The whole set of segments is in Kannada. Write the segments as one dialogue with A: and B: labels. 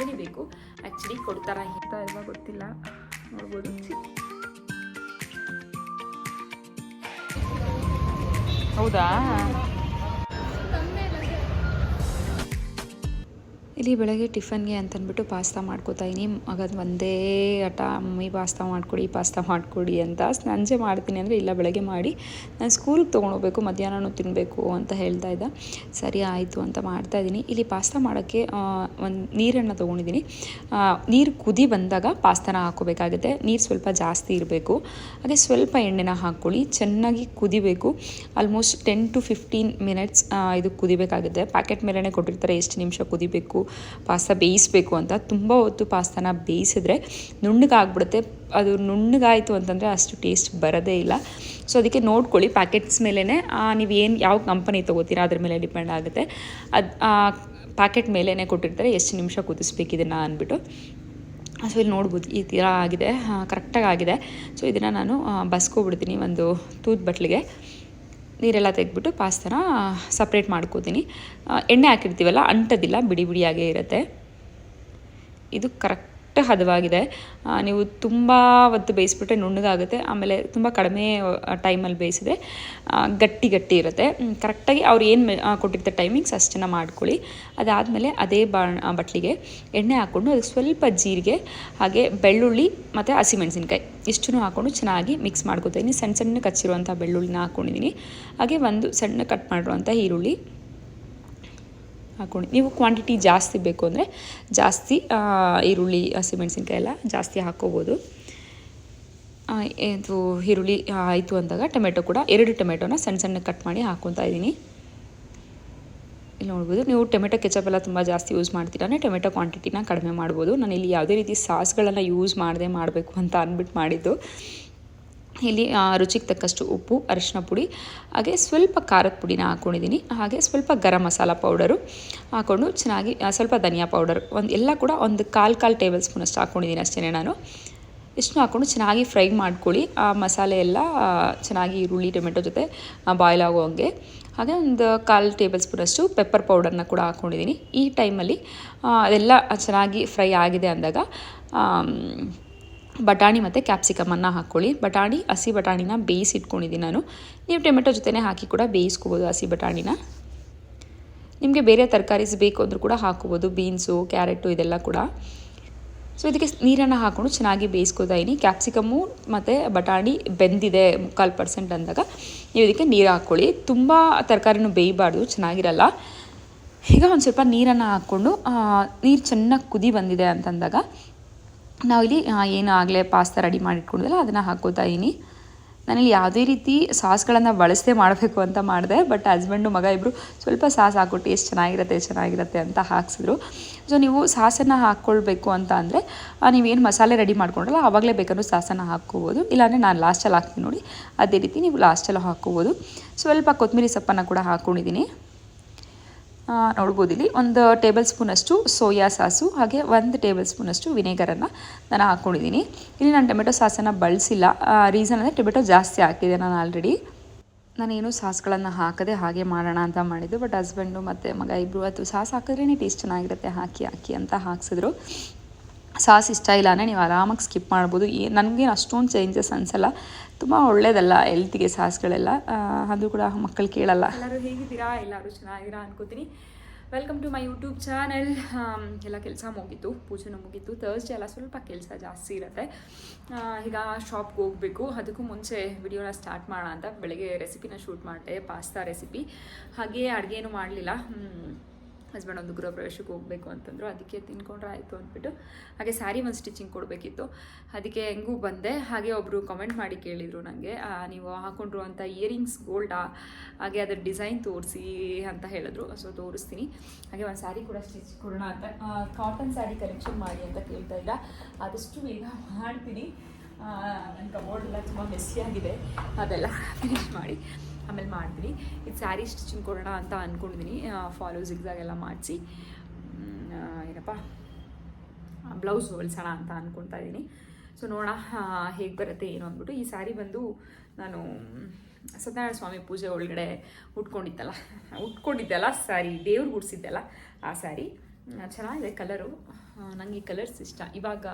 A: ಮಸಾಲೆನೇ ಬೇಕು. ಆ್ಯಕ್ಚುಲಿ ಕೊಡ್ತಾರ ಅಂತ ಇಲ್ವಾ ಗೊತ್ತಿಲ್ಲ. ನೋಡ್ಬೋದು. ಹೌದಾ? ಇಲ್ಲಿ ಬೆಳಗ್ಗೆ ಟಿಫನ್ಗೆ ಅಂತಂದ್ಬಿಟ್ಟು ಪಾಸ್ತಾ ಮಾಡ್ಕೋತಾ ಇದೀನಿ ಮಗದ ಒಂದೇ ಆಟ ಮಮ್ಮಿ, ಪಾಸ್ತಾ ಮಾಡಿಕೊಡಿ ಪಾಸ್ತಾ ಮಾಡಿಕೊಡಿ ಅಂತ ಸಂಜೆ ಮಾಡ್ತೀನಿ ಅಂದರೆ ಇಲ್ಲ, ಬೆಳಗ್ಗೆ ಮಾಡಿ ನಾನು ಸ್ಕೂಲ್ಗೆ ತೊಗೊಂಡೋಗ್ಬೇಕು ಮಧ್ಯಾಹ್ನನೂ ತಿನ್ನಬೇಕು ಅಂತ ಹೇಳ್ತಾ ಇದ್ದ. ಸರಿ, ಆಯಿತು ಅಂತ ಮಾಡ್ತಾ ಇದ್ದೀನಿ. ಇಲ್ಲಿ ಪಾಸ್ತಾ ಮಾಡೋಕ್ಕೆ ಒಂದು ನೀರನ್ನು ತೊಗೊಂಡಿದ್ದೀನಿ. ನೀರು ಕುದಿ ಬಂದಾಗ ಪಾಸ್ತಾನ ಹಾಕೋಬೇಕಾಗುತ್ತೆ ನೀರು ಸ್ವಲ್ಪ ಜಾಸ್ತಿ ಇರಬೇಕು. ಹಾಗೆ ಸ್ವಲ್ಪ ಎಣ್ಣೆನ ಹಾಕ್ಕೊಳ್ಳಿ. ಚೆನ್ನಾಗಿ ಕುದಿಬೇಕು. Almost ten to fifteen minutes ಇದು ಕುದಿಬೇಕಾಗುತ್ತೆ. ಪ್ಯಾಕೆಟ್ ಮೇಲೇ ಕೊಟ್ಟಿರ್ತಾರೆ, ಎಷ್ಟು ನಿಮಿಷ ಕುದಿಬೇಕು ಪಾಸ್ತಾ ಬೇಯಿಸಬೇಕು ಅಂತ ತುಂಬ ಹೊತ್ತು ಪಾಸ್ತಾನ ಬೇಯಿಸಿದ್ರೆ ನುಣ್ಣಗಾಗ್ಬಿಡುತ್ತೆ. ಅದು ನುಣ್ಣಗಾಯಿತು ಅಂತಂದರೆ ಅಷ್ಟು ಟೇಸ್ಟ್ ಬರೋದೇ ಇಲ್ಲ. ಸೊ ಅದಕ್ಕೆ ನೋಡ್ಕೊಳ್ಳಿ ಪ್ಯಾಕೆಟ್ಸ್ ಮೇಲೇ ನೀವು ಏನು, ಯಾವ ಕಂಪನಿ ತೊಗೋತೀರಾ ಅದ್ರ ಮೇಲೆ ಡಿಪೆಂಡ್ ಆಗುತ್ತೆ. ಅದು ಪ್ಯಾಕೆಟ್ ಮೇಲೇ ಕೊಟ್ಟಿರ್ತಾರೆ, ಎಷ್ಟು ನಿಮಿಷ ಕುದಿಸ್ಬೇಕು ಇದನ್ನು ಅಂದ್ಬಿಟ್ಟು. ಸೊ ಇಲ್ಲಿ ನೋಡ್ಬೋದು, ಈ ಥರ ಆಗಿದೆ ಕರೆಕ್ಟಾಗಿ ಆಗಿದೆ. ಸೊ ಇದನ್ನು ನಾನು ಬಸ್ಕೊಬಿಡ್ತೀನಿ ಒಂದು ತೂತ್ ಬಟ್ಲಿಗೆ. ನೀರೆಲ್ಲ ತೆಗೆದ್ಬಿಟ್ಟು ಪಾಸ್ತಾನ ಸಪ್ರೇಟ್ ಮಾಡ್ಕೋತೀನಿ. ಎಣ್ಣೆ ಹಾಕಿರ್ತೀವಲ್ಲ ಅಂಟೋದಿಲ್ಲ ಬಿಡಿ ಬಿಡಿಯಾಗೇ ಇರುತ್ತೆ. ಇದು ಕರೆಕ್ಟ್ ಹದವಾಗಿದೆ. ಆ, ನೀವು ತುಂಬ ಹೊತ್ತು ಬೇಯಿಸ್ಬಿಟ್ರೆ ನುಣ್ಣಗಾಗುತ್ತೆ. ಆಮೇಲೆ ತುಂಬ ಕಡಿಮೆ ಟೈಮಲ್ಲಿ ಬೇಯಿಸಿದೆ ಗಟ್ಟಿ ಗಟ್ಟಿ ಇರುತ್ತೆ. ಕರೆಕ್ಟಾಗಿ ಅವ್ರು ಏನು ಕೊಟ್ಟಿರ್ತಾರೆ ಟೈಮಿಂಗ್ಸ್ ಅಷ್ಟನ್ನು ಮಾಡ್ಕೊಳ್ಳಿ. ಅದಾದಮೇಲೆ ಅದೇ ಬಾ ಬಟ್ಲಿಗೆ ಎಣ್ಣೆ ಹಾಕ್ಕೊಂಡು ಅದಕ್ಕೆ ಸ್ವಲ್ಪ ಜೀರಿಗೆ ಹಾಗೆ ಬೆಳ್ಳುಳ್ಳಿ ಮತ್ತು ಹಸಿಮೆಣಸಿನ್ಕಾಯಿ ಇಷ್ಟನ್ನು ಹಾಕ್ಕೊಂಡು ಚೆನ್ನಾಗಿ ಮಿಕ್ಸ್ ಮಾಡ್ಕೊತೀನಿ ಸಣ್ಣ ಸಣ್ಣ ಕಚ್ಚಿರುವಂಥ ಬೆಳ್ಳುಳ್ಳಿನ ಹಾಕ್ಕೊಂಡಿದ್ದೀನಿ ಹಾಗೆ ಒಂದು ಸಣ್ಣ ಕಟ್ ಮಾಡಿರುವಂಥ ಈರುಳ್ಳಿ. ಹಾಕ್ಕೊಂಡು. ನೀವು ಕ್ವಾಂಟಿಟಿ ಜಾಸ್ತಿ ಬೇಕು ಅಂದರೆ ಜಾಸ್ತಿ ಈರುಳ್ಳಿ ಹಸಿಮೆಣಸಿನ್ಕಾಯಿ ಎಲ್ಲ ಜಾಸ್ತಿ ಹಾಕ್ಕೋಬೋದು. ಇದು ಈರುಳ್ಳಿ ಆಯಿತು ಅಂದಾಗ ಟೊಮೆಟೊ ಕೂಡ ಎರಡು ಟೊಮೆಟೊನ ಸಣ್ಣ ಸಣ್ಣ ಕಟ್ ಮಾಡಿ ಹಾಕ್ಕೊತಾ ಇದ್ದೀನಿ ಇಲ್ಲಿ ನೋಡ್ಬೋದು, ನೀವು ಟೊಮೆಟೊ ಕೆಚಪ್ ಎಲ್ಲ ತುಂಬ ಜಾಸ್ತಿ ಯೂಸ್ ಮಾಡ್ತೀರಾನೆ ಟೊಮೆಟೊ ಕ್ವಾಂಟಿಟಿನ ಕಡಿಮೆ ಮಾಡ್ಬೋದು. ನಾನು ಇಲ್ಲಿ ಯಾವುದೇ ರೀತಿ ಸಾಸ್ಗಳನ್ನು ಯೂಸ್ ಮಾಡದೆ ಮಾಡಬೇಕು ಅಂತ ಅಂದ್ಬಿಟ್ಟು ಮಾಡಿದ್ದು. ಇಲ್ಲಿ ರುಚಿಗೆ ತಕ್ಕಷ್ಟು ಉಪ್ಪು ಅರಿಶಿನ ಪುಡಿ, ಹಾಗೆ ಸ್ವಲ್ಪ ಖಾರದ ಪುಡಿನ ಹಾಕ್ಕೊಂಡಿದ್ದೀನಿ ಹಾಗೆ ಸ್ವಲ್ಪ ಗರಂ ಮಸಾಲ ಪೌಡರು ಹಾಕ್ಕೊಂಡು ಚೆನ್ನಾಗಿ ಸ್ವಲ್ಪ ಧನಿಯಾ ಪೌಡರ್, ಒಂದು, ಎಲ್ಲ ಕೂಡ ಒಂದು ಕಾಲು ಕಾಲು ಟೇಬಲ್ ಸ್ಪೂನ್ ಅಷ್ಟು ಹಾಕ್ಕೊಂಡಿದ್ದೀನಿ ಅಷ್ಟೇ ನಾನು. ಇಷ್ಟು ಹಾಕ್ಕೊಂಡು ಚೆನ್ನಾಗಿ ಫ್ರೈ ಮಾಡ್ಕೊಳ್ಳಿ. ಆ, ಮಸಾಲೆ ಎಲ್ಲ ಚೆನ್ನಾಗಿ ಈರುಳ್ಳಿ, ಟೊಮೆಟೊ ಜೊತೆ ಬಾಯ್ಲ್ ಆಗೋ ಹಂಗೆ ಹಾಗೆ ಒಂದು ಕಾಲು ಟೇಬಲ್ ಸ್ಪೂನಷ್ಟು ಪೆಪ್ಪರ್ ಪೌಡರ್ನ ಕೂಡ ಹಾಕ್ಕೊಂಡಿದ್ದೀನಿ ಈ ಟೈಮಲ್ಲಿ ಅದೆಲ್ಲ ಚೆನ್ನಾಗಿ ಫ್ರೈ ಆಗಿದೆ ಅಂದಾಗ ಬಟಾಣಿ ಮತ್ತು ಕ್ಯಾಪ್ಸಿಕಮನ್ನು ಹಾಕ್ಕೊಳ್ಳಿ ಬಟಾಣಿ, ಹಸಿ ಬಟಾಣಿನ ಬೇಯಿಸಿಟ್ಕೊಂಡಿದ್ದೀನಿ ನಾನು. ನೀವು ಟೊಮೆಟೊ ಜೊತೆನೇ ಹಾಕಿ ಕೂಡ ಬೇಯಿಸ್ಕೋಬೋದು ಹಸಿ ಬಟಾಣಿನ. ನಿಮಗೆ ಬೇರೆ ತರಕಾರೀಸ್ ಬೇಕು ಅಂದರೂ ಕೂಡ ಹಾಕೋಬೋದು ಬೀನ್ಸು, ಕ್ಯಾರೆಟು ಇದೆಲ್ಲ ಕೂಡ. ಸೊ ಇದಕ್ಕೆ ನೀರನ್ನು ಹಾಕ್ಕೊಂಡು ಚೆನ್ನಾಗಿ ಬೇಯಿಸ್ಕೊತಾ ಇದ್ದೀನಿ. ಕ್ಯಾಪ್ಸಿಕಮ್ಮು ಮತ್ತು ಬಟಾಣಿ ಬೆಂದಿದೆ ಮುಕ್ಕಾಲು ಪರ್ಸೆಂಟ್ ಅಂದಾಗ. ನೀವು ಇದಕ್ಕೆ ನೀರು ಹಾಕ್ಕೊಳ್ಳಿ. ತುಂಬ ತರಕಾರಿನೂ ಬೇಯಬಾರ್ದು, ಚೆನ್ನಾಗಿರಲ್ಲ. ಈಗ ಒಂದು ಸ್ವಲ್ಪ ನೀರನ್ನು ಹಾಕ್ಕೊಂಡು ನೀರು ಚೆನ್ನಾಗಿ ಕುದಿ ಬಂದಿದೆ ಅಂತಂದಾಗ ನಾವಿಲ್ಲಿ ಏನು ಆಗಲೇ ಪಾಸ್ತಾ ರೆಡಿ ಮಾಡಿಟ್ಕೊಂಡಿದ್ದಲ್ಲ, ಅದನ್ನು ಹಾಕ್ಕೋತಾ ಇದ್ದೀನಿ. ನಾನಿಲ್ಲಿ ಯಾವುದೇ ರೀತಿ ಸಾಸ್ಗಳನ್ನು ಬಳಸದೆ ಮಾಡಬೇಕು ಅಂತ ಮಾಡಿದೆ ಬಟ್ ಹಸ್ಬೆಂಡು ಮಗ ಇಬ್ಬರು ಸ್ವಲ್ಪ ಸಾಸ್ ಹಾಕ್ಕೊಟ್ಟು ಟೇಸ್ಟ್ ಚೆನ್ನಾಗಿರುತ್ತೆ ಚೆನ್ನಾಗಿರುತ್ತೆ ಅಂತ ಹಾಕ್ಸಿದ್ರು. ಸೊ ನೀವು ಸಾಸನ್ನು ಹಾಕ್ಕೊಳ್ಬೇಕು ಅಂತ ಅಂದರೆ ನೀವೇನು ಮಸಾಲೆ ರೆಡಿ ಮಾಡ್ಕೊಂಡ್ರಲ್ಲ ಆವಾಗಲೇ ಬೇಕಾದ್ರೂ ಸಾಸನ್ನು ಹಾಕ್ಕೋಬೋದು. ಇಲ್ಲಾಂದರೆ ನಾನು ಲಾಸ್ಟಲ್ಲಿ ಹಾಕ್ತೀನಿ ನೋಡಿ. ಅದೇ ರೀತಿ ನೀವು ಲಾಸ್ಟಲ್ಲಿ ಹಾಕ್ಕೋಬೋದು. ಸ್ವಲ್ಪ ಕೊತ್ತಂಬರಿ ಸೊಪ್ಪನ್ನು ಕೂಡ ಹಾಕ್ಕೊಂಡಿದ್ದೀನಿ ನೋಡ್ಬೋದು ಇಲ್ಲಿ. ಒಂದು ಟೇಬಲ್ ಸ್ಪೂನಷ್ಟು ಸೋಯಾ ಸಾಸು, ಹಾಗೆ ಒಂದು ಟೇಬಲ್ ಸ್ಪೂನಷ್ಟು ವಿನೆಗರನ್ನು ನಾನು ಹಾಕ್ಕೊಂಡಿದ್ದೀನಿ. ಇಲ್ಲಿ ನಾನು ಟೊಮೆಟೊ ಸಾಸನ್ನು ಬಳಸಿಲ್ಲ. ರೀಸನ್ ಅಂದರೆ ಟೊಮೆಟೊ ಜಾಸ್ತಿ ಹಾಕಿದೆ ನಾನು ಆಲ್ರೆಡಿ ನಾನೇನು ಸಾಸ್ಗಳನ್ನು ಹಾಕದೆ ಹಾಗೆ ಮಾಡೋಣ ಅಂತ ಮಾಡಿದ್ದು ಬಟ್ ಹಸ್ಬೆಂಡು ಮತ್ತು ಮಗ ಇಬ್ಬರು ಅದು ಸಾಸ್ ಹಾಕಿದ್ರೇ ಟೇಸ್ಟ್ ಚೆನ್ನಾಗಿರುತ್ತೆ. ಹಾಕಿ ಹಾಕಿ ಅಂತ ಹಾಕ್ಸಿದ್ರು. ಸಾಸ್ ಇಷ್ಟ ಇಲ್ಲ ಅಂದರೆ ನೀವು ಆರಾಮಾಗಿ ಸ್ಕಿಪ್ ಮಾಡ್ಬೋದು. ನನಗೇನು ಅಷ್ಟೊಂದು ಚೇಂಜಸ್ ಅನಿಸಲ್ಲ. ತುಂಬ ಒಳ್ಳೇದಲ್ಲ ಹೆಲ್ತಿಗೆ ಸಾಸ್ಗಳೆಲ್ಲ. ಅದು ಕೂಡ ಮಕ್ಕಳು ಕೇಳಲ್ಲ. ಎಲ್ಲರೂ ಹೇಗಿದ್ದೀರಾ? ಎಲ್ಲರೂ ಚೆನ್ನಾಗಿರಾ ಅನ್ಕೋತೀನಿ. Welcome to my YouTube channel ಎಲ್ಲ ಕೆಲಸ ಮುಗೀತು. ಪೂಜೆನೂ ಮುಗೀತು. ಥರ್ಸ್ಡೇ ಎಲ್ಲ ಸ್ವಲ್ಪ ಕೆಲಸ ಜಾಸ್ತಿ ಇರುತ್ತೆ. ಈಗ ಶಾಪ್ಗೆ ಹೋಗಬೇಕು. ಅದಕ್ಕೂ ಮುಂಚೆ ವಿಡಿಯೋನ ಸ್ಟಾರ್ಟ್ ಮಾಡೋಣ ಅಂತ ಬೆಳಗ್ಗೆ ರೆಸಿಪಿನ ಶೂಟ್ ಮಾಡಿದೆ ಪಾಸ್ತಾ ರೆಸಿಪಿ ಹಾಗೆ ಅಡುಗೆನೂ ಮಾಡಲಿಲ್ಲ. ಹಸ್ಬೆಂಡ್ ಒಂದು ಗೃಹ ಪ್ರವೇಶಕ್ಕೆ ಹೋಗಬೇಕು ಅಂತಂದರು, ಅದಕ್ಕೆ ತಿನ್ಕೊಂಡ್ರೆ ಆಯಿತು ಅಂದ್ಬಿಟ್ಟು, ಹಾಗೆ ಸ್ಯಾರಿ ಒಂದು ಸ್ಟಿಚಿಂಗ್ ಕೊಡಬೇಕಿತ್ತು. ಅದಕ್ಕೆ ಹೆಂಗೂ ಬಂದೆ, ಹಾಗೆ ಒಬ್ಬರು ಕಮೆಂಟ್ ಮಾಡಿ ಕೇಳಿದರು ನನಗೆ ನೀವು ಹಾಕೊಂಡಿರುವಂಥ ಇಯರಿಂಗ್ಸ್ ಗೋಲ್ಡಾ ಹಾಗೆ ಅದರ ಡಿಸೈನ್ ತೋರಿಸಿ ಅಂತ ಹೇಳಿದ್ರು ಸೊ ತೋರಿಸ್ತೀನಿ. ಹಾಗೆ ಒಂದು ಸ್ಯಾರಿ ಕೂಡ ಸ್ಟಿಚ್ ಕೊಡೋಣ ಅಂತ ಕಾಟನ್ ಸ್ಯಾರಿ ಕಲೆಕ್ಷನ್ ಮಾಡಿ ಅಂತ ಕೇಳ್ತಾ ಇಲ್ಲ ಆದಷ್ಟು ಬೇಗ ಮಾಡ್ತೀನಿ. ನನ್ನ ಕಬೋರ್ಡ್ ಎಲ್ಲ ತುಂಬ ಮೆಸ್ಸಿಯಾಗಿದೆ ಅದೆಲ್ಲ ಫಿನಿಶ್ ಮಾಡಿ. ಆಮೇಲೆ ಮಾಡ್ತೀನಿ ಇದು ಸ್ಯಾರಿ ಸ್ಟಿಚಿಂಗ್ ಕೊಡೋಣ ಅಂತ ಅಂದ್ಕೊಂಡಿದ್ದೀನಿ ಫಾಲೋ ಜಿಗ್ಸಾಗೆಲ್ಲ ಮಾಡಿಸಿ. ಏನಪ್ಪ? ಬ್ಲೌಸ್ ಹೊಲ್ಸೋಣ ಅಂತ ಅಂದ್ಕೊತಾ ಇದ್ದೀನಿ ಸೊ ನೋಡೋಣ ಹೇಗೆ ಬರುತ್ತೆ ಏನು ಅಂದ್ಬಿಟ್ಟು. ಈ ಸ್ಯಾರಿ ಬಂದು ನಾನು ಸತ್ಯನಾರಾಯಣ ಸ್ವಾಮಿ ಪೂಜೆ ಒಳಗಡೆ ಉಟ್ಕೊಂಡಿದ್ದಲ್ಲ. ಉಟ್ಕೊಂಡಿದ್ದಲ್ಲ ಸ್ಯಾರಿ ದೇವ್ರಿಗೆ ಉಡ್ಸಿದ್ದಲ್ಲ ಆ ಸ್ಯಾರಿ. ಚೆನ್ನಾಗಿದೆ ಕಲರು. ನನಗೆ ಕಲರ್ಸ್ ಇಷ್ಟ. ಇವಾಗ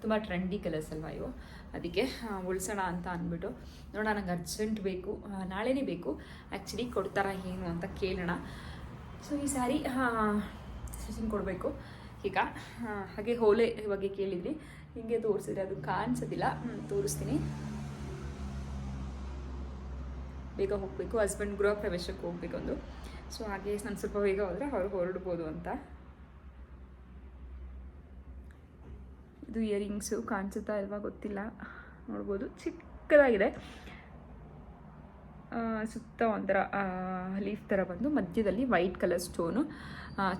A: ತುಂಬ ಟ್ರೆಂಡಿ ಕಲರ್ಸ್ ಅಲ್ವಾ ಇವು? ಅದಕ್ಕೆ ಉಳಿಸೋಣ ಅಂತ ಅಂದ್ಬಿಟ್ಟು. ನೋಡೋಣ, ನಂಗೆ ಅರ್ಜೆಂಟ್ ಬೇಕು. ನಾಳೆನೇ ಬೇಕು. ಆ್ಯಕ್ಚುಲಿ ಕೊಡ್ತಾರಾ ಏನು ಅಂತ ಕೇಳೋಣ. ಸೊ ಈ ಸ್ಯಾರಿ ಸ್ಟಿಚಿಂಗ್ ಕೊಡಬೇಕು. ಈಗ ಹಾಗೆ ಹೋಲೆ ಬಗ್ಗೆ ಕೇಳಿದ್ವಿ. ಹಿಂಗೆ ತೋರಿಸಿದ್ರೆ ಅದು ಕಾಣಿಸೋದಿಲ್ಲ. ತೋರಿಸ್ತೀನಿ. ಬೇಗ ಹೋಗಬೇಕು. ಹಸ್ಬೆಂಡ್ ಗೃಹ ಪ್ರವೇಶಕ್ಕೆ ಹೋಗ್ಬೇಕು ಒಂದು ಸೊ ಹಾಗೆ ನಾನು ಸ್ವಲ್ಪ ಬೇಗ ಹೋದರೆ ಅವ್ರು ಹೊರಡ್ಬೋದು ಅಂತ. ಇದು ಇಯರಿಂಗ್ಸು ಕಾಣಿಸುತ್ತಾ ಇಲ್ವಾ ಗೊತ್ತಿಲ್ಲ. ನೋಡ್ಬೋದು. ಚಿಕ್ಕದಾಗಿದೆ. ಸುತ್ತ ಒಂಥರ ಲೀಫ್ ಥರ ಬಂದು ಮಧ್ಯದಲ್ಲಿ ವೈಟ್ ಕಲರ್ ಸ್ಟೋನು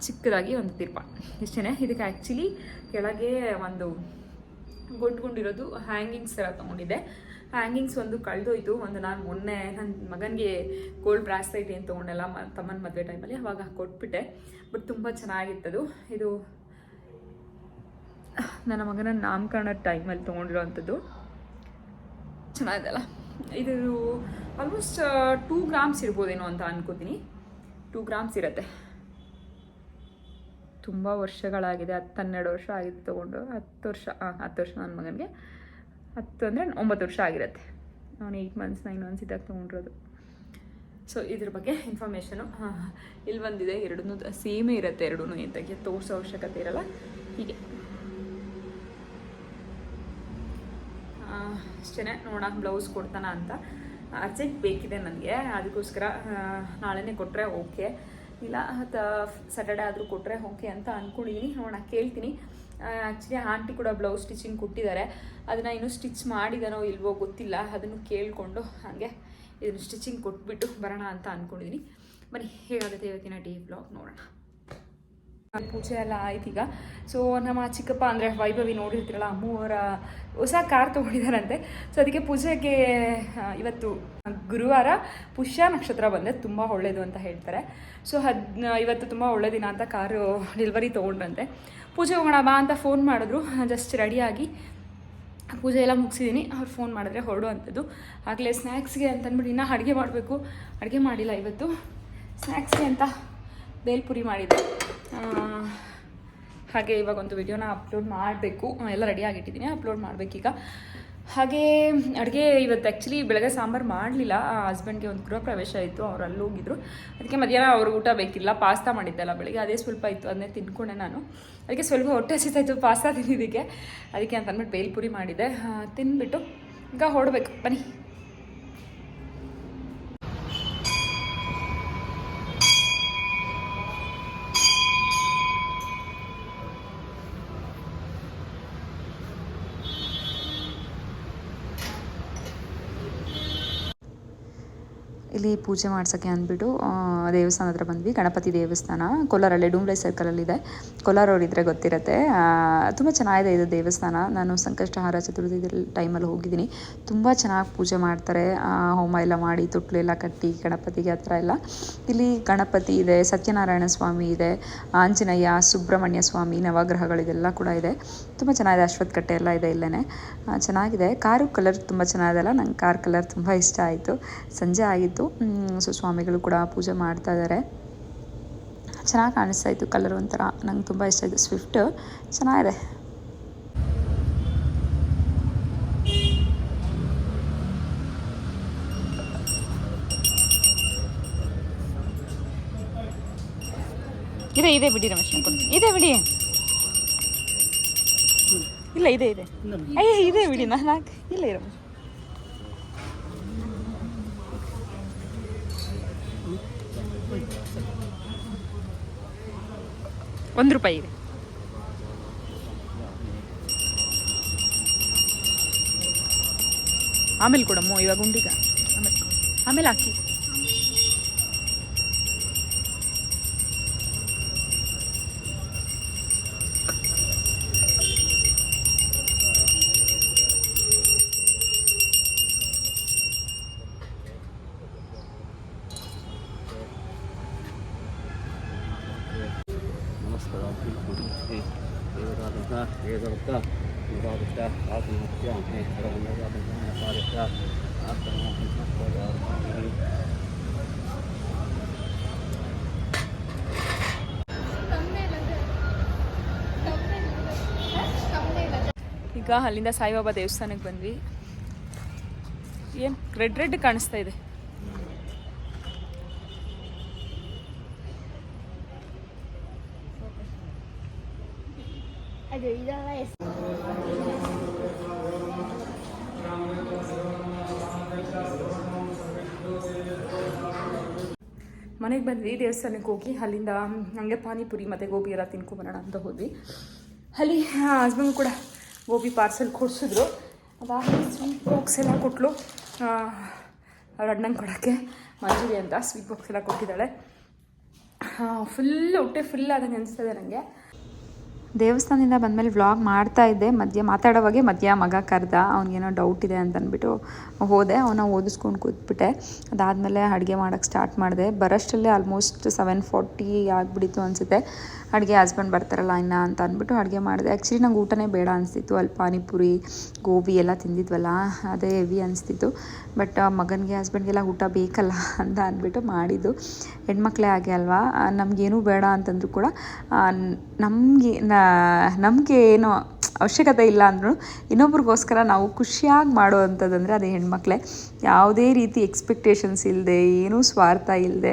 A: ಚಿಕ್ಕದಾಗಿ ಒಂದು ದೀಪ ಇಷ್ಟೇ ಇದಕ್ಕೆ ಆ್ಯಕ್ಚುಲಿ ಕೆಳಗೆ ಒಂದು ಗುಂಡ್ ಗುಂಡಿರೋದು ಹ್ಯಾಂಗಿಂಗ್ಸ್ ಥರ ತೊಗೊಂಡಿದ್ದೆ. ಹ್ಯಾಂಗಿಂಗ್ಸ್ ಒಂದು ಕಳೆದೋಯ್ತು. ಒಂದು ನಾನು ಮೊನ್ನೆ ನನ್ನ ಮಗನಿಗೆ ಗೋಲ್ಡ್ ಬ್ರಾಸ್ಲೈಟ್ ಏನು ತೊಗೊಂಡೆಲ್ಲ ತಮ್ಮನ ಮದುವೆ ಟೈಮಲ್ಲಿ ಅವಾಗ ಕೊಟ್ಬಿಟ್ಟೆ. ಬಟ್ ತುಂಬ ಚೆನ್ನಾಗಿತ್ತದು. ಇದು ನನ್ನ ಮಗನ ನಾಮಕರಣ ಟೈಮಲ್ಲಿ ತೊಗೊಂಡಿರೋವಂಥದ್ದು. ಚೆನ್ನಾಗಿದೆಲ್ಲ ಇದು ಆಲ್ಮೋಸ್ಟ್ ಟೂ ಗ್ರಾಮ್ಸ್ ಇರ್ಬೋದೇನೋ ಅಂತ ಅನ್ಕೋತೀನಿ. ಟೂ ಗ್ರಾಮ್ಸ್ ಇರುತ್ತೆ. ತುಂಬ ವರ್ಷಗಳಾಗಿದೆ. ಹತ್ತು ಹನ್ನೆರಡು ವರ್ಷ ಆಗಿದೆ ತೊಗೊಂಡು. ಹತ್ತು ವರ್ಷ ಹಾಂ ಹತ್ತು ವರ್ಷ ನನ್ನ ಮಗನಿಗೆ. ಹತ್ತು ಅಂದರೆ ಒಂಬತ್ತು ವರ್ಷ ಆಗಿರುತ್ತೆ. ಅವನು ಏಯ್ಟ್ ಮಂತ್ಸ್ ನೈನ್ ಮಂತ್ಸ್ ಇದ್ದಾಗ ತೊಗೊಂಡಿರೋದು. ಸೊ ಇದ್ರ ಬಗ್ಗೆ ಇನ್ಫಾರ್ಮೇಷನು ಇಲ್ಲಿ ಬಂದಿದೆ. ಎರಡೂ ಸೇಮೇ ಇರುತ್ತೆ ಎರಡೂ ಎಂತಕ್ಕೆ ತೋರಿಸೋ ಅವಶ್ಯಕತೆ ಇರಲ್ಲ. ಹೀಗೆ. ಅಷ್ಟೇ ನೋಡೋಣ ಬ್ಲೌಸ್ ಕೊಡ್ತಾನ ಅಂತ. ಅರ್ಜೆಂಟ್ ಬೇಕಿದೆ ನನಗೆ, ಅದಕ್ಕೋಸ್ಕರ ನಾಳೆನೇ ಕೊಟ್ಟರೆ ಓಕೆ. ಇಲ್ಲ ಸ್ಯಾಟರ್ಡೆ ಆದರೂ ಕೊಟ್ಟರೆ ಓಕೆ ಅಂತ ಅಂದ್ಕೊಂಡಿದ್ದೀನಿ ನೋಡೋಣ, ಕೇಳ್ತೀನಿ. ಆ್ಯಕ್ಚುಲಿ ಆಂಟಿ ಕೂಡ ಬ್ಲೌಸ್ ಸ್ಟಿಚಿಂಗ್ ಕೊಟ್ಟಿದ್ದಾರೆ. ಅದನ್ನು ಇನ್ನೂ ಸ್ಟಿಚ್ ಮಾಡಿದಾನೋ ಇಲ್ವೋ ಗೊತ್ತಿಲ್ಲ. ಅದನ್ನು ಕೇಳಿಕೊಂಡು ಹಾಗೆ ಇದನ್ನು ಸ್ಟಿಚಿಂಗ್ ಕೊಟ್ಬಿಟ್ಟು ಬರೋಣ ಅಂತ ಅಂದ್ಕೊಂಡಿದ್ದೀನಿ ಬನ್ನಿ, ಹೇಗಾಗುತ್ತೆ ಇವತ್ತಿನ ಡೇ ಬ್ಲಾಗ್ ನೋಡೋಣ. ಪೂಜೆ ಎಲ್ಲ ಆಯ್ತು ಈಗ. ಸೊ ನಮ್ಮ ಚಿಕ್ಕಪ್ಪ ಅಂದರೆ ವೈಭವಿ ನೋಡಿರ್ತೀರಲ್ಲ, ಅಮ್ಮವರ ಹೊಸ ಕಾರ್ ತೊಗೊಂಡಿದ್ದಾರಂತೆ. ಸೊ ಅದಕ್ಕೆ ಪೂಜೆಗೆ ಇವತ್ತು ಗುರುವಾರ ಪುಷ್ಯ ನಕ್ಷತ್ರ ಬಂದೆ ತುಂಬ ಒಳ್ಳೆಯದು ಅಂತ ಹೇಳ್ತಾರೆ. ಸೊ ಹದ್ ಇವತ್ತು ತುಂಬ ಒಳ್ಳೆ ದಿನ ಅಂತ ಕಾರು ಡೆಲಿವರಿ ತೊಗೊಂಡ್ರಂತೆ. ಪೂಜೆ ಹೋಗೋಣ ಬಾ ಅಂತ ಫೋನ್ ಮಾಡಿದ್ರು. ಜಸ್ಟ್ ರೆಡಿಯಾಗಿ ಪೂಜೆ ಎಲ್ಲ ಮುಗಿಸಿದ್ದೀನಿ ಅವ್ರು ಫೋನ್ ಮಾಡಿದ್ರೆ ಹೊರಡು ಅಂಥದ್ದು ಆಗಲೇ ಸ್ನ್ಯಾಕ್ಸ್ಗೆ ಅಂತಂದ್ಬಿಟ್ಟು ಇನ್ನೂ ಅಡುಗೆ ಮಾಡಬೇಕು. ಅಡುಗೆ ಮಾಡಿಲ್ಲ ಇವತ್ತು. ಸ್ನ್ಯಾಕ್ಸ್ಗೆ ಅಂತ ಬೇಲ್ಪುರಿ ಮಾಡಿದ್ದೆ. ಹಾಗೆ ಇವಾಗ ಒಂದು ವಿಡಿಯೋನ ಅಪ್ಲೋಡ್ ಮಾಡಬೇಕು. ಎಲ್ಲ ರೆಡಿ ಆಗಿಟ್ಟಿದ್ದೀನಿ ಅಪ್ಲೋಡ್ ಮಾಡಬೇಕೀಗ. ಹಾಗೆ ಅಡುಗೆ ಇವತ್ತು ಆ್ಯಕ್ಚುಲಿ ಬೆಳಗ್ಗೆ ಸಾಂಬಾರು ಮಾಡಲಿಲ್ಲ. ಹಸ್ಬೆಂಡ್ಗೆ ಒಂದು ಗೃಹ ಪ್ರವೇಶ ಇತ್ತು, ಅವ್ರು ಅಲ್ಲಿ ಹೋಗಿದ್ರು. ಅದಕ್ಕೆ ಮಧ್ಯಾಹ್ನ ಅವ್ರಿಗೆ ಊಟ ಬೇಕಿಲ್ಲ, ಪಾಸ್ತಾ ಮಾಡಿದ್ದೆಲ್ಲ ಬೆಳಗ್ಗೆ. ಅದೇ ಸ್ವಲ್ಪ ಇತ್ತು, ಅದನ್ನೇ ತಿನ್ಕೊಂಡೆ ನಾನು. ಅದಕ್ಕೆ ಸ್ವಲ್ಪ ಹೊಟ್ಟೆ ಹಸಿತಾಯಿತ್ತು ಪಾಸ್ತಾ ತಿಂದಿದ್ದಕ್ಕೆ. ಅದಕ್ಕೆ ಅಂತ ಅಂದ್ಬಿಟ್ಟು ಬೇಲ್ಪುರಿ ಮಾಡಿದ್ದೆ. ತಿಂದ್ಬಿಟ್ಟು ಈಗ ಹೊಡ್ಬೇಕು. ಬನ್ನಿ. ಇಲ್ಲಿ ಪೂಜೆ ಮಾಡ್ಸೋಕ್ಕೆ ಅಂದ್ಬಿಟ್ಟು ದೇವಸ್ಥಾನ ಹತ್ರ ಬಂದ್ವಿ, ಗಣಪತಿ ದೇವಸ್ಥಾನ. ಕೋಲಾರಲ್ಲೇ ಡೂಮ್ಲೈ ಸರ್ಕಲಲ್ಲಿದೆ ಕೋಲಾರ ಇದ್ರೆ ಗೊತ್ತಿರುತ್ತೆ. ತುಂಬ ಚೆನ್ನಾಗಿದೆ ಇದು ದೇವಸ್ಥಾನ. ನಾನು ಸಂಕಷ್ಟಹಾರ ಚತುರ್ಥಿ ಟೈಮಲ್ಲಿ ಹೋಗಿದ್ದೀನಿ. ತುಂಬ ಚೆನ್ನಾಗಿ ಪೂಜೆ ಮಾಡ್ತಾರೆ. ಹೋಮ ಎಲ್ಲ ಮಾಡಿ ತೊಟ್ಲು ಎಲ್ಲ ಕಟ್ಟಿ, ಗಣಪತಿಗೆ ಹತ್ರ ಎಲ್ಲ. ಇಲ್ಲಿ ಗಣಪತಿ ಇದೆ, ಸತ್ಯನಾರಾಯಣ ಸ್ವಾಮಿ ಇದೆ, ಆಂಜನೇಯ, ಸುಬ್ರಹ್ಮಣ್ಯ ಸ್ವಾಮಿ ನವಗ್ರಹಗಳಿದೆಲ್ಲ ಕೂಡ ಇದೆ. ತುಂಬ ಚೆನ್ನಾಗಿದೆ ಅಶ್ವತ್ಥ ಕಟ್ಟೆ ಎಲ್ಲ ಇದೆ ಇಲ್ಲೇ ಚೆನ್ನಾಗಿದೆ. ಕಾರು ಕಲರ್ ತುಂಬ ಚೆನ್ನಾಗಿದೆಲ್ಲ ನಂಗೆ ಕಾರ್ ಕಲರ್ ತುಂಬ ಇಷ್ಟ ಆಯಿತು. ಸಂಜೆ ಆಗಿತ್ತು. ಸೊ ಸ್ವಾಮಿಗಳು ಕೂಡ ಪೂಜೆ ಮಾಡ್ತಾ ಇದ್ದಾರೆ ಚೆನ್ನಾಗಿ ಕಾಣಿಸ್ತಾ ಇತ್ತು ಕಲರ್ ಒಂಥರ. ನಂಗೆ ತುಂಬ ಇಷ್ಟ ಆಯಿತು ಸ್ವಿಫ್ಟ್ ಚೆನ್ನಾಗಿದೆ. ಇದೆ ಇದೆ ಬಿಡಿ ರಮೇಶ್ ನಾನು ಕೊಡ್ತೀನಿ. ಇದೆ ಬಿಡಿ. ಇಲ್ಲ ಇದೆ ಇದೆ. ಅಯ್ಯ ಇದೆ ಬಿಡಿ ನಾನು ಹಾಕ್- ಇಲ್ಲ ರಮೇಶ್ ಒಂದು ರೂಪಾಯಿ ಇದೆ. ಆಮೇಲೆ ಕೊಡಮ್ಮ ಇವಾಗ ಉಂಡಿಗ ಆಮೇಲೆ ಆಮೇಲೆ ಹಾಕಿ.
B: ಇದು ಬಾದಿ ತರ ಆದ
A: ಈಗ ಅಲ್ಲಿಂದ ಸಾಯಿಬಾಬಾ ದೇವಸ್ಥಾನಕ್ಕೆ ಬಂದ್ವಿ. ಏನು ರೆಡ್ ರೆಡ್ ಕಾಣಿಸ್ತಾ ಇದೆ. ಮನೆಗೆ ಬಂದ್ವಿ ದೇವಸ್ಥಾನಕ್ಕೆ ಹೋಗಿ, ಅಲ್ಲಿಂದ ಹಂಗೆ ಪಾನಿಪುರಿ ಮತ್ತು ಗೋಬಿ ಎಲ್ಲ ತಿನ್ಕೊಂಬರೋಣ ಅಂತ ಹೋದ್ವಿ. ಅಲ್ಲಿ ಹಸ್ಬೆಂಡ್ ಕೂಡ ಗೋಬಿ ಪಾರ್ಸೆಲ್ ಕೊಡಿಸಿದ್ರು. ಅದಾದ ಸ್ವೀಟ್ ಬಾಕ್ಸ್ ಎಲ್ಲ ಕೊಟ್ಟಲು ಅವ್ರ ಅಣ್ಣಂಗೆ ಕೊಡೋಕ್ಕೆ ಮಂಜೂರಿ ಅಂತ ಸ್ವೀಟ್ ಬಾಕ್ಸ್ ಎಲ್ಲ ಕೊಟ್ಟಿದ್ದಾಳೆ. ಫುಲ್ ಹೊಟ್ಟೆ ಫುಲ್ ಆದಂಗೆ ಅನಿಸ್ತದೆ ನನಗೆ ದೇವಸ್ಥಾನದಿಂದ ಬಂದಮೇಲೆ ವ್ಲಾಗ್ ಮಾಡ್ತಾ ಇದ್ದೆ. ಮಧ್ಯ ಮಾತಾಡೋವಾಗೆ ಮಧ್ಯ ಮಗ ಕರೆದ, ಅವ್ನಿಗೇನೋ ಡೌಟ್ ಇದೆ ಅಂತ ಅಂದ್ಬಿಟ್ಟು ಹೋದೆ. ಅವನ ಓದಿಸ್ಕೊಂಡು ಕೂತ್ಬಿಟ್ಟೆ. ಅದಾದಮೇಲೆ ಅಡುಗೆ ಮಾಡೋಕ್ಕೆ ಸ್ಟಾರ್ಟ್ ಮಾಡಿದೆ. ಬರೋಷ್ಟಲ್ಲೇ ಆಲ್ಮೋಸ್ಟ್ ಸೆವೆನ್ ಫಾರ್ಟಿ ಆಗಿಬಿಡಿತು ಅನಿಸುತ್ತೆ. ಅಡುಗೆ ಹಸ್ಬೆಂಡ್ ಬರ್ತಾರಲ್ಲ ಇನ್ನ ಅಂತ ಅಂದ್ಬಿಟ್ಟು ಅಡುಗೆ ಮಾಡಿದೆ. ಆ್ಯಕ್ಚುಲಿ ನಂಗೆ ಊಟನೇ ಬೇಡ ಅನಿಸ್ತಿತ್ತು. ಅಲ್ಲಿ ಪಾನಿಪುರಿ ಗೋಬಿ ಎಲ್ಲ ತಿಂದಿದ್ವಲ್ಲ, ಅದೇ ಹೆವಿ ಅನಿಸ್ತಿತ್ತು. ಬಟ್ ಮಗನಿಗೆ ಹಸ್ಬೆಂಡ್ಗೆಲ್ಲ ಊಟ ಬೇಕಲ್ಲ ಅಂತ ಅಂದ್ಬಿಟ್ಟು ಮಾಡಿದ್ದು. ಹೆಣ್ಮಕ್ಳೇ ಹಾಗೆ ಅಲ್ವಾ? ನಮಗೇನೂ ಬೇಡ ಅಂತಂದರೂ ಕೂಡ ನಮಗೆ ನಮಗೆ ಏನೋ ಅವಶ್ಯಕತೆ ಇಲ್ಲ ಅಂದ್ರೂ ಇನ್ನೊಬ್ರಿಗೋಸ್ಕರ ನಾವು ಖುಷಿಯಾಗಿ ಮಾಡೋ ಅಂಥದ್ದಂದರೆ ಅದೇ ಹೆಣ್ಮಕ್ಳೇ. ಯಾವುದೇ ರೀತಿ ಎಕ್ಸ್ಪೆಕ್ಟೇಷನ್ಸ್ ಇಲ್ಲದೆ ಏನೂ ಸ್ವಾರ್ಥ ಇಲ್ಲದೆ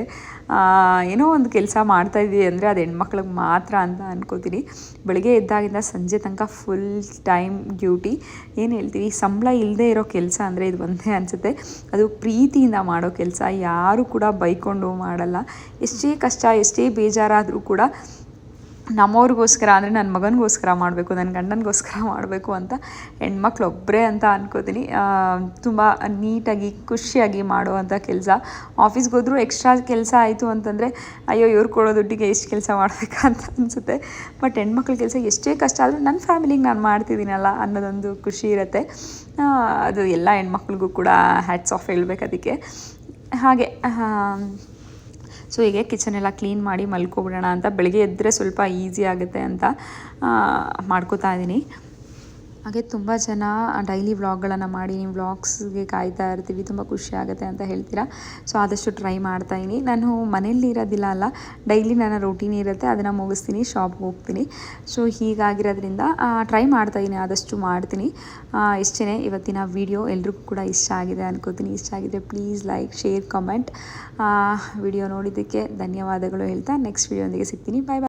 A: ಏನೋ ಒಂದು ಕೆಲಸ ಮಾಡ್ತಾ ಇದ್ದೀವಿ ಅಂದರೆ ಅದು ಹೆಣ್ಮಕ್ಳಿಗೆ ಮಾತ್ರ ಅಂತ ಅನ್ಕೋತೀನಿ. ಬೆಳಗ್ಗೆ ಎದ್ದಾಗಿಂದ ಸಂಜೆ ತನಕ ಫುಲ್ ಟೈಮ್ ಡ್ಯೂಟಿ ಏನು ಹೇಳ್ತೀವಿ, ಸಂಬಳ ಇಲ್ಲದೆ ಇರೋ ಕೆಲಸ ಅಂದರೆ ಇದು ಒಂದೇ ಅನಿಸುತ್ತೆ. ಅದು ಪ್ರೀತಿಯಿಂದ ಮಾಡೋ ಕೆಲಸ, ಯಾರೂ ಕೂಡ ಬೈಕೊಂಡು ಮಾಡಲ್ಲ. ಎಷ್ಟೇ ಕಷ್ಟ, ಎಷ್ಟೇ ಬೇಜಾರಾದರೂ ಕೂಡ ನಮ್ಮವ್ರಿಗೋಸ್ಕರ ಅಂದರೆ ನನ್ನ ಮಗನಿಗೋಸ್ಕರ ಮಾಡಬೇಕು ನನ್ನ ಗಂಡನಿಗೋಸ್ಕರ ಮಾಡಬೇಕು ಅಂತ ಹೆಣ್ಮಕ್ಳು ಒಬ್ಬರೇ ಅಂತ ಅನ್ಕೋತೀನಿ. ತುಂಬ ನೀಟಾಗಿ, ಖುಷಿಯಾಗಿ ಮಾಡುವಂಥ ಕೆಲಸ. ಆಫೀಸ್ಗೆ ಹೋದರೂ ಎಕ್ಸ್ಟ್ರಾ ಕೆಲಸ ಆಯಿತು ಅಂತಂದರೆ, ಅಯ್ಯೋ, ಇವ್ರು ಕೊಡೋ ದುಡ್ಡಿಗೆ ಎಷ್ಟು ಕೆಲಸ ಮಾಡಬೇಕಂತ ಅನಿಸುತ್ತೆ. ಬಟ್ ಹೆಣ್ಮಕ್ಳ ಕೆಲಸ ಎಷ್ಟೇ ಕಷ್ಟ ಆದರೂ ನನ್ನ ಫ್ಯಾಮಿಲಿಗೆ ನಾನು ಮಾಡ್ತಿದ್ದೀನಲ್ಲ ಅನ್ನೋದೊಂದು ಖುಷಿ ಇರುತ್ತೆ. ಅದು ಎಲ್ಲ ಹೆಣ್ಮಕ್ಳಿಗೂ ಕೂಡ ಹ್ಯಾಟ್ಸ್ ಆಫ್ ಹೇಳ್ಬೇಕು ಅದಕ್ಕೆ. ಹಾಗೆ ಸೊ ಹೀಗೆ ಕಿಚನ್ ಎಲ್ಲ ಕ್ಲೀನ್ ಮಾಡಿ ಮಲ್ಕೊಬಿಡೋಣ ಅಂತ ಬೆಳಗ್ಗೆ ಎದ್ದರೆ ಸ್ವಲ್ಪ ಈಸಿ ಆಗುತ್ತೆ ಅಂತ ಮಾಡ್ಕೋತಾ ಇದ್ದೀನಿ. ಹಾಗೆ ತುಂಬ ಜನ ಡೈಲಿ ವ್ಲಾಗ್ಗಳನ್ನು ಮಾಡಿ ನಿಮ್ಮ ವ್ಲಾಗ್ಸ್ಗೆ ಕಾಯ್ತಾ ಇರ್ತೀವಿ, ತುಂಬ ಖುಷಿ ಆಗುತ್ತೆ ಅಂತ ಹೇಳ್ತೀರಾ? ಸೊ ಆದಷ್ಟು ಟ್ರೈ ಮಾಡ್ತಾಯಿನಿ ನಾನು ಮನೆಯಲ್ಲಿ ಇರೋದಿಲ್ಲ ಅಲ್ಲ ಡೈಲಿ ನನ್ನ ರೂಟೀನ್ ಇರುತ್ತೆ, ಅದನ್ನು ಮುಗಿಸ್ತೀನಿ ಶಾಪ್ಗೆ ಹೋಗ್ತೀನಿ. ಸೊ ಹೀಗಾಗಿರೋದ್ರಿಂದ ಟ್ರೈ ಮಾಡ್ತಾಯಿದ್ದೀನಿ ಆದಷ್ಟು ಮಾಡ್ತೀನಿ. ಇಷ್ಟೇ ಇವತ್ತಿನ ವಿಡಿಯೋ ಎಲ್ರಿಗೂ ಕೂಡ ಇಷ್ಟ ಆಗಿದೆ ಅನ್ಕೋತೀನಿ. ಇಷ್ಟ ಆಗಿದ್ರೆ please like share comment video ನೋಡಿದ್ದಕ್ಕೆ ಧನ್ಯವಾದಗಳು ಹೇಳ್ತಾ ನೆಕ್ಸ್ಟ್ ವಿಡಿಯೋಂದಿಗೆ ಸಿಗ್ತೀನಿ. ಬಾಯ್ ಬಾಯ್